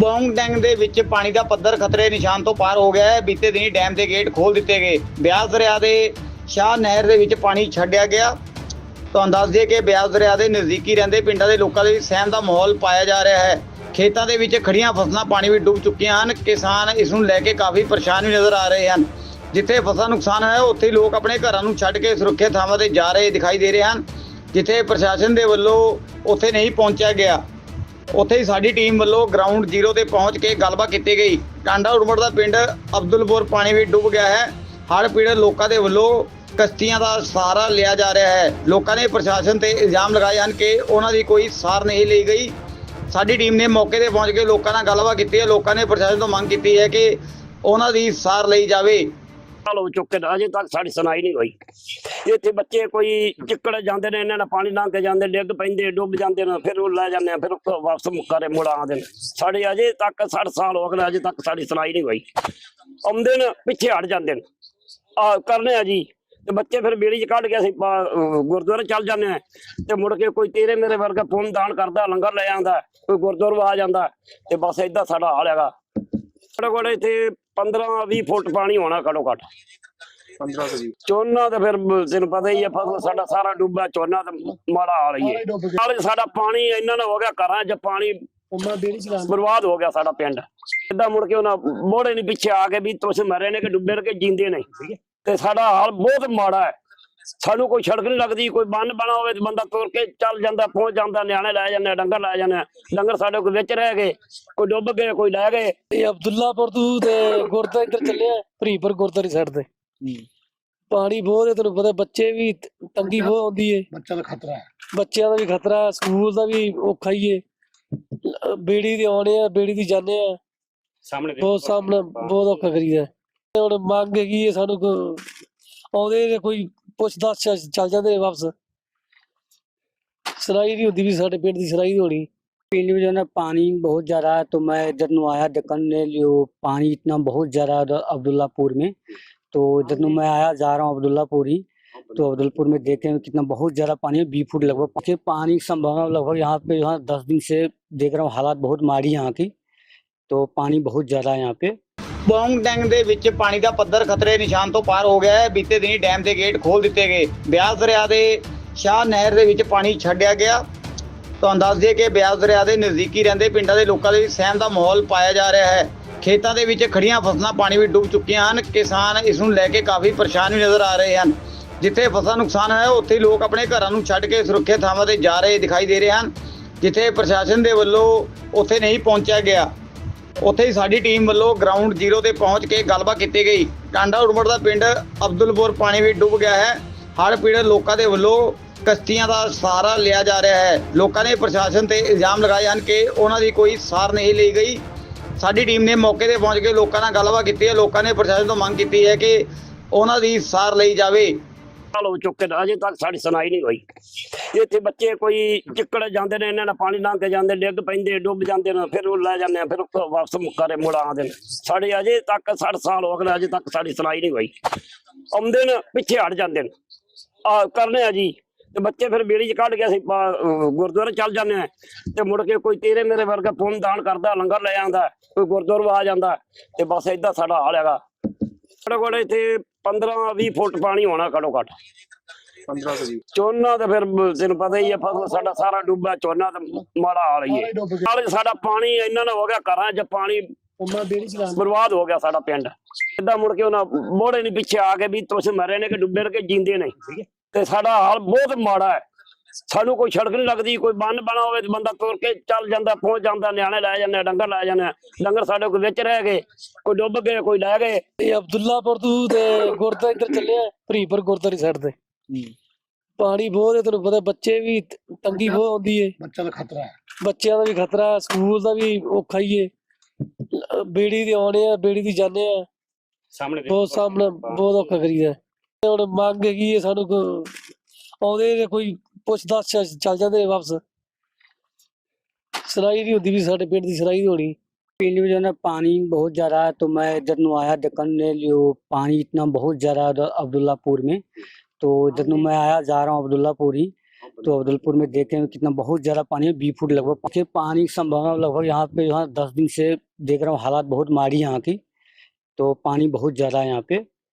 Bong ਡੈਂਗ ਦੇ ਵਿੱਚ ਪਾਣੀ ਦਾ ਪੱਧਰ ਖਤਰੇ ਨਿਸ਼ਾਨ ਤੋਂ ਪਾਰ ਹੋ ਗਿਆ ਹੈ। ਬੀਤੇ ਦਿਨੀ ਡੈਮ ਦੇ ਗੇਟ ਖੋਲ ਦਿੱਤੇ ਗਏ। ਬਿਆਸ ਦਰਿਆ ਦੇ ਸ਼ਾਹ ਨਹਿਰ ਦੇ ਵਿੱਚ ਪਾਣੀ ਛੱਡਿਆ ਗਿਆ। ਤੁਹਾਨੂੰ ਦੱਸ ਦਈਏ ਕਿ ਬਿਆਸ ਦਰਿਆ ਦੇ ਨਜ਼ਦੀਕੀ ਰਹਿੰਦੇ ਪਿੰਡਾਂ ਦੇ ਲੋਕਾਂ ਦੇ ਵਿੱਚ ਸਹਿਮ ਦਾ ਮਾਹੌਲ ਪਾਇਆ ਜਾ ਰਿਹਾ ਹੈ। ਖੇਤਾਂ ਦੇ ਵਿੱਚ ਖੜੀਆਂ ਫਸਲਾਂ ਪਾਣੀ ਵਿੱਚ ਡੁੱਬ ਚੁੱਕੀਆਂ ਹਨ। ਕਿਸਾਨ ਇਸ ਨੂੰ ਲੈ ਕੇ ਕਾਫੀ ਪਰੇਸ਼ਾਨ ਵੀ ਨਜ਼ਰ ਆ ਰਹੇ ਹਨ। ਜਿੱਥੇ ਫਸਲ ਨੁਕਸਾਨ ਹੋਇਆ, ਉੱਥੇ ਲੋਕ ਆਪਣੇ ਘਰਾਂ ਨੂੰ ਛੱਡ ਕੇ ਸੁਰੱਖਿਅਤ ਥਾਵਾਂ ਤੇ ਜਾ ਰਹੇ ਦਿਖਾਈ ਦੇ ਰਹੇ ਹਨ, ਜਿੱਥੇ ਪ੍ਰਸ਼ਾਸਨ ਦੇ ਵੱਲੋਂ ਉੱਥੇ ਨਹੀਂ ਪਹੁੰਚਿਆ ਗਿਆ। ਉੱਥੇ ਹੀ ਸਾਡੀ ਟੀਮ ਵੱਲੋਂ ਗਰਾਊਂਡ ਜ਼ੀਰੋ ਤੇ ਪਹੁੰਚ ਕੇ ਗੱਲਬਾਤ ਕੀਤੀ ਗਈ। ਟਾਂਡਾ ਉੜਮੜ ਦਾ ਪਿੰਡ ਅਬਦੁਲਪੁਰ ਪਾਣੀ ਵਿੱਚ ਡੁੱਬ ਗਿਆ ਹੈ। ਹੜ੍ਹ ਪੀੜਤ ਲੋਕਾਂ ਦੇ ਵੱਲੋਂ ਕਸ਼ਤੀਆਂ ਦਾ ਸਹਾਰਾ ਲਿਆ ਜਾ ਰਿਹਾ ਹੈ। ਲੋਕਾਂ ਨੇ ਪ੍ਰਸ਼ਾਸਨ ਤੇ ਇਲਜ਼ਾਮ ਲਗਾਏ ਹਨ ਕਿ ਉਹਨਾਂ ਦੀ ਕੋਈ ਸਾਰ ਨਹੀਂ ਲਈ ਗਈ। ਸਾਡੀ ਟੀਮ ਨੇ ਮੌਕੇ ਤੇ ਪਹੁੰਚ ਕੇ ਲੋਕਾਂ ਨਾਲ ਗੱਲਬਾਤ ਕੀਤੀ ਹੈ। ਲੋਕਾਂ ਨੇ ਪ੍ਰਸ਼ਾਸਨ ਤੋਂ ਮੰਗ ਕੀਤੀ ਹੈ ਕਿ ਉਹਨਾਂ ਦੀ ਸਾਰ ਲਈ ਜਾਵੇ। ਸਾਲ ਹੋ ਚੁੱਕੇ ਨੇ, ਅਜੇ ਤੱਕ ਸਾਡੀ ਸੁਣਾਈ ਨਹੀਂ ਹੋਈ। ਇੱਥੇ ਬੱਚੇ ਕੋਈ ਚਿੱਕੜ ਜਾਂਦੇ ਨੇ, ਇਹਨਾਂ ਨਾਲ ਪਾਣੀ ਲੰਘ ਕੇ ਜਾਂਦੇ, ਡਿੱਗ ਪੈਂਦੇ, ਡੁੱਬ ਜਾਂਦੇ ਨੇ, ਫਿਰ ਉਹ ਲੈ ਜਾਂਦੇ ਆ, ਫਿਰ ਵਾਪਸ ਮੁੱਕਾਰੇ ਮੁੜ ਆਉਂਦੇ ਨੇ। ਸਾਡੇ ਅਜੇ ਤੱਕ 60 ਸਾਲ ਹੋ ਗਏ ਅਜੇ ਤੱਕ ਸਾਡੀ ਸੁਣਾਈ ਨਹੀਂ ਹੋਈ। ਆਉਂਦੇ ਨੇ, ਪਿੱਛੇ ਹਟ ਜਾਂਦੇ ਨੇ। ਆ ਕਰਨੇ ਆ ਜੀ, ਤੇ ਬੱਚੇ ਫਿਰ ਬੇੜੀ ਚ ਕੱਢ ਕੇ ਅਸੀਂ ਗੁਰਦੁਆਰੇ ਚੱਲ ਜਾਂਦੇ ਆ। ਤੇ ਮੁੜ ਕੇ ਕੋਈ ਤੇਰੇ ਮੇਰੇ ਵਰਗਾ ਪੁੰਨ ਦਾਨ ਕਰਦਾ, ਲੰਗਰ ਲੈ ਆਉਂਦਾ, ਕੋਈ ਗੁਰਦੁਆਰੇ ਆ ਜਾਂਦਾ, ਤੇ ਬਸ ਏਦਾਂ ਸਾਡਾ ਹਾਲ ਹੈਗਾ। ਸਾਡੇ ਕੋਲ ਇੱਥੇ 15 20 ਫੁੱਟ ਪਾਣੀ ਹੋਣਾ ਘੱਟੋ ਘੱਟ। 15 ਸਦੀ ਝੋਨਾ ਤਾਂ ਫਿਰ ਤੈਨੂੰ ਪਤਾ ਹੀ ਆ ਫਸਲ ਸਾਡਾ ਸਾਰਾ ਡੁੱਬਾ ਝੋਨਾ ਤਾਂ ਮਾੜਾ ਹਾਲ ਹੀ ਹੈ ਨਾਲ ਸਾਡਾ ਪਾਣੀ ਇੰਨਾ ਨਾ ਹੋ ਗਿਆ ਘਰਾਂ 'ਚ ਪਾਣੀ ਬਰਬਾਦ ਹੋ ਗਿਆ ਸਾਡਾ ਪਿੰਡ। ਇਦਾਂ ਮੁੜ ਕੇ ਉਹਨਾਂ ਮੋੜੇ ਨਹੀਂ ਪਿੱਛੇ ਆ ਕੇ ਵੀ ਤੁਸੀਂ ਮਰੇ ਨੇ ਕਿ ਡੁੱਬੇ ਨੇ ਕਿ ਜਿੰਦੇ ਨਹੀਂ ਤੇ ਸਾਡਾ ਹਾਲ ਬਹੁਤ ਮਾੜਾ ਹੈ। ਸਾਨੂੰ ਕੋਈ ਸੜਕ ਨਹੀਂ ਲੱਗਦੀ ਕੋਈ ਬੰਨ ਬਣਾ ਹੋਵੇ ਤੇ ਬੰਦਾ ਤੁਰ ਕੇ ਚੱਲ ਜਾਂਦਾ ਪਹੁੰਚ ਜਾਂਦਾ ਨਿਆਣੇ ਲੈ ਜਾਂਦੇ ਡੰਗਰ ਲੈ ਜਾਂਦੇ ਡੰਗਰ ਸਾਡੇ ਕੋਲ ਵਿੱਚ ਰਹਿ ਗਏ ਕੋਈ ਡੁੱਬ ਗਏ ਕੋਈ ਲੈ ਗਏ। ਇਹ ਅਬਦੁੱਲਾਪੁਰ ਤੋਂ ਤੇ ਗੁਰਦਾ ਇੱਧਰ ਚੱਲਿਆ ਭਰੀਪੁਰ ਗੁਰਦਾਰੀ ਸਾਈਡ ਤੇ। ਪਾਣੀ ਬਹੁਤ ਹੈ ਤੈਨੂੰ ਪਤਾ ਬੱਚੇ ਵੀ ਤੰਗੀ ਬਹੁਤ ਆਉਂਦੀ ਏ। ਬੱਚਾ ਦਾ ਖਤਰਾ ਹੈ। ਬੱਚਿਆਂ ਦਾ ਵੀ ਖਤਰਾ ਸਕੂਲ ਦਾ ਵੀ ਔਖਾ ਹੀ ਏ। ਬੇੜੀ ਦੇ ਆਉਣੇ ਆ ਬੇੜੀ ਦੀ ਜਾਂਦੇ ਆ। ਸਾਹਮਣੇ ਬਹੁਤ ਸਾਹਮਣਾ ਬਹੁਤ ਔਖਾ ਕਰੀਦਾ। ਹੁਣ ਮੰਗ ਹੈਗੀ ਏ ਸਾਨੂੰ ਕੋ- ਆਉਂਦੇ ਨੇ ਕੋਈ ਪੁੱਛ ਦੱਸ ਚ- ਚੱਲ ਜਾਂਦੇ ਨੇ ਵਾਪਸ ਸੁਣਾਈ ਨਹੀਂ ਹੁੰਦੀ ਵੀ ਸਾਡੇ ਪਿੰਡ ਦੀ ਸੁਣਾਈ ਨਹੀਂ ਹੋਣੀ पिंड में जो है ना पानी बहुत ज़्यादा है तो मैं इधर नु आया देखने लियो पानी इतना बहुत ज़्यादा है उधर अब्दुल्लापुर में तो इधर नु मैं आया जा रहा हूँ अब्दुल्लापुर ही तो अब्दुल्लापुर में देखे हैं कितना बहुत ज़्यादा पानी है बीस फुट लगभग के पानी की संभावना लगभग यहाँ पे यहाँ दस दिन से देख रहा हूँ हालात बहुत माड़ी यहाँ की तो पानी बहुत ज़्यादा है यहाँ पे ਬੌਂਗ ਡੈਂਗ ਦੇ ਵਿੱਚ ਪਾਣੀ ਦਾ ਪੱਧਰ ਖਤਰੇ ਨਿਸ਼ਾਨ ਤੋਂ ਪਾਰ ਹੋ ਗਿਆ ਹੈ। ਬੀਤੇ ਦਿਨੀ ਡੈਮ ਦੇ ਗੇਟ ਖੋਲ ਦਿੱਤੇ ਗਏ। ਬਿਆਸ ਦਰਿਆ ਦੇ ਸ਼ਾਹ ਨਹਿਰ ਦੇ ਵਿੱਚ ਪਾਣੀ ਛੱਡਿਆ ਗਿਆ। ਤੁਹਾਨੂੰ ਦੱਸ ਦਈਏ ਕਿ ਬਿਆਸ ਦਰਿਆ ਦੇ ਨਜ਼ਦੀਕੀ ਰਹਿੰਦੇ ਪਿੰਡਾਂ ਦੇ ਲੋਕਾਂ ਦੇ ਵਿੱਚ ਸਹਿਮ ਦਾ ਮਾਹੌਲ ਪਾਇਆ ਜਾ ਰਿਹਾ ਹੈ। ਖੇਤਾਂ ਦੇ ਵਿੱਚ ਖੜੀਆਂ ਫਸਲਾਂ ਪਾਣੀ ਵਿੱਚ ਡੁੱਬ ਚੁੱਕੀਆਂ ਹਨ। ਕਿਸਾਨ ਇਸ ਨੂੰ ਲੈ ਕੇ ਕਾਫੀ ਪਰੇਸ਼ਾਨ ਵੀ ਨਜ਼ਰ ਆ ਰਹੇ ਹਨ। ਜਿੱਥੇ ਫਸਲ ਨੁਕਸਾਨ ਹੋਇਆ, ਉੱਥੇ ਲੋਕ ਆਪਣੇ ਘਰਾਂ ਨੂੰ ਛੱਡ ਕੇ ਸੁਰੱਖਿਅਤ ਥਾਵਾਂ ਤੇ ਜਾ ਰਹੇ ਦਿਖਾਈ ਦੇ ਰਹੇ ਹਨ, ਜਿੱਥੇ ਪ੍ਰਸ਼ਾਸਨ ਦੇ ਵੱਲੋਂ ਉੱਥੇ ਨਹੀਂ ਪਹੁੰਚਿਆ ਗਿਆ। ਉੱਥੇ ਹੀ ਸਾਡੀ ਟੀਮ ਵੱਲੋਂ ਗਰਾਊਂਡ ਜ਼ੀਰੋ ਤੇ ਪਹੁੰਚ ਕੇ ਗੱਲਬਾਤ ਕੀਤੀ ਗਈ। ਟਾਂਡਾ ਉੜਮੜ ਦਾ ਪਿੰਡ ਅਬਦੁਲਪੁਰ ਪਾਣੀ ਵਿੱਚ ਡੁੱਬ ਗਿਆ ਹੈ। ਹੜ੍ਹ ਪੀੜਤ ਲੋਕਾਂ ਦੇ ਵੱਲੋਂ ਕਸ਼ਤੀਆਂ ਦਾ ਸਹਾਰਾ ਲਿਆ ਜਾ ਰਿਹਾ ਹੈ। ਲੋਕਾਂ ਨੇ ਪ੍ਰਸ਼ਾਸਨ ਤੇ ਇਲਜ਼ਾਮ ਲਗਾਏ ਹਨ ਕਿ ਉਹਨਾਂ ਦੀ ਕੋਈ ਸਾਰ ਨਹੀਂ ਲਈ ਗਈ। ਸਾਡੀ ਟੀਮ ਨੇ ਮੌਕੇ ਤੇ ਪਹੁੰਚ ਕੇ ਲੋਕਾਂ ਨਾਲ ਗੱਲਬਾਤ ਕੀਤੀ ਹੈ। ਲੋਕਾਂ ਨੇ ਪ੍ਰਸ਼ਾਸਨ ਤੋਂ ਮੰਗ ਕੀਤੀ ਹੈ ਕਿ ਉਹਨਾਂ ਦੀ ਸਾਰ ਲਈ ਜਾਵੇ। ਸਾਲ ਹੋ ਚੁੱਕੇ ਨੇ। ਅਜੇ ਤੱਕ ਸਾਡੀ ਸੁਣਾਈ ਨਹੀਂ ਹੋਈ। ਇੱਥੇ ਬੱਚੇ ਕੋਈ ਚਿੱਕੜ ਜਾਂਦੇ ਨੇ, ਇਹਨਾਂ ਨਾਲ ਪਾਣੀ ਲੰਘ ਕੇ ਜਾਂਦੇ, ਡਿੱਗ ਪੈਂਦੇ, ਡੁੱਬ ਜਾਂਦੇ ਨੇ, ਫਿਰ ਉਹ ਲੈ ਜਾਂਦੇ ਆ, ਫਿਰ ਉੱਥੋਂ ਵਾਪਸ ਮੁੱਕਾਰੇ ਮੁੜ ਆਉਂਦੇ ਨੇ। ਸਾਡੇ ਅਜੇ ਤੱਕ 60 ਸਾਲ ਹੋ ਗਏ ਅਜੇ ਤੱਕ ਸਾਡੀ ਸੁਣਾਈ ਨਹੀਂ ਹੋਈ। ਆਉਂਦੇ ਨੇ, ਪਿੱਛੇ ਹਟ ਜਾਂਦੇ ਨੇ। ਆ, ਕਰਨੇ ਆ ਜੀ। ਤੇ ਬੱਚੇ ਫਿਰ ਬੇੜੀ ਚ ਕੱਢ ਕੇ ਅਸੀਂ ਗੁਰਦੁਆਰੇ ਚੱਲ ਜਾਂਦੇ ਆ। ਤੇ ਮੁੜ ਕੇ ਕੋਈ ਤੇਰੇ ਮੇਰੇ ਵਰਗਾ ਪੁੰਨ ਦਾਨ ਕਰਦਾ, ਲੰਗਰ ਲੈ ਆਉਂਦਾ, ਕੋਈ ਗੁਰਦੁਆਰੇ ਆ ਜਾਂਦਾ, ਤੇ ਬਸ ਏਦਾਂ ਸਾਡਾ ਹਾਲ ਹੈਗਾ। ਸਾਡੇ ਕੋਲ ਇੱਥੇ 15 20 ਫੁੱਟ ਪਾਣੀ ਹੋਣਾ ਘੱਟੋ ਘੱਟ। 15 ਸਦੀ ਝੋਨਾ ਤਾਂ ਫਿਰ ਤੈਨੂੰ ਪਤਾ ਹੀ ਆ ਫਸਲ ਸਾਡਾ ਸਾਰਾ ਡੁੱਬਾ ਝੋਨਾ ਤਾਂ ਮਾੜਾ ਹਾਲ ਹੀ ਹੈ। ਨਾਲ ਸਾਡਾ ਪਾਣੀ ਇੰਨਾ ਨਾ ਹੋ ਗਿਆ ਘਰਾਂ 'ਚ ਪਾਣੀ ਉਮਾ ਬੇੜੀ ਚਲਾ ਬਰਬਾਦ ਹੋ ਗਿਆ ਸਾਡਾ ਪਿੰਡ। ਇਦਾਂ ਮੁੜ ਕੇ ਉਹਨਾਂ ਮੋੜੇ ਨਹੀਂ ਪਿੱਛੇ ਆ ਕੇ ਵੀ ਤੁਸੀਂ ਮਰੇ ਨੇ ਕਿ ਡੁੱਬੇ ਨੇ ਕਿ ਜਿੰਦੇ ਨਹੀਂ ਤੇ ਸਾਡਾ ਹਾਲ ਬਹੁਤ ਮਾੜਾ ਹੈ। ਸਾਨੂੰ ਕੋਈ ਸੜਕ ਨਹੀਂ ਲੱਗਦੀ ਕੋਈ ਬੰਨ ਬਣਾ ਹੋਵੇ ਤੇ ਬੰਦਾ ਤੁਰ ਕੇ ਚੱਲ ਜਾਂਦਾ ਪਹੁੰਚ ਜਾਂਦਾ ਨਿਆਣੇ ਲੈ ਜਾਂਦੇ ਡੰਗਰ ਲੈ ਜਾਂਦੇ ਡੰਗਰ ਸਾਡੇ ਕੋਲ ਵਿੱਚ ਰਹਿ ਗਏ ਕੋਈ ਡੁੱਬ ਗਏ ਕੋਈ ਲੈ ਗਏ। ਇਹ ਅਬਦੁੱਲਾਪੁਰ ਤੋਂ ਤੇ ਗੁਰਦਾ ਇੱਧਰ ਚੱਲਿਆ ਭਰੀਪੁਰ ਗੁਰਦਾਰੀ ਸਾਈਡ ਤੇ। ਪਾਣੀ ਬਹੁਤ ਹੈ ਤੈਨੂੰ ਪਤਾ ਬੱਚੇ ਵੀ ਤ- ਤੰਗੀ ਬਹੁਤ ਆਉਂਦੀ ਏ ਬੱਚਾ ਦਾ ਖਤਰਾ ਹੈ ਬੱਚਿਆਂ ਦਾ ਵੀ ਖਤਰਾ ਸਕੂਲ ਦਾ ਵੀ ਔਖਾ ਹੀ ਏ ਲ- ਬੇੜੀ ਦੇ ਆਉਣੇ ਆ ਬੇੜੀ ਦੀ ਜਾਂਦੇ ਆ ਸਾਹਮਣੇ ਬਹੁਤ ਸਾਹਮਣਾ ਬਹੁਤ ਔਖਾ ਕਰੀਦਾ ਤੇ ਹੁਣ ਮੰਗ ਹੈਗੀ ਏ ਸਾਨੂੰ ਕੋ- ਆਉਂਦੇ ਨੇ ਕੋਈ ਪੁੱਛ ਦੱਸ ਚ- ਚੱਲ ਜਾਂਦੇ ਨੇ ਵਾਪਸ ਸੁਣਾਈ ਨਹੀਂ ਹੁੰਦੀ ਵੀ ਸਾਡੇ ਪਿੰਡ ਦੀ ਸੁਣਾਈ ਨਹੀਂ ਹੋਣੀ पिंड में जो है ना पानी बहुत ज़्यादा है तो मैं इधर नु आया देखने लियो पानी इतना बहुत ज़्यादा है उधर अब्दुल्लापुर में तो जब नु मैं आया जा रहा हूँ अब्दुल्लापुरी तो अब्दुलपुर में देखे हैं कितना बहुत ज़्यादा पानी है बी फुट लगभग पानी की संभावना लगभग यहाँ पे यहाँ दस दिन से देख रहा हूँ हालात बहुत माड़ी यहाँ की तो पानी बहुत ज़्यादा है यहाँ पे।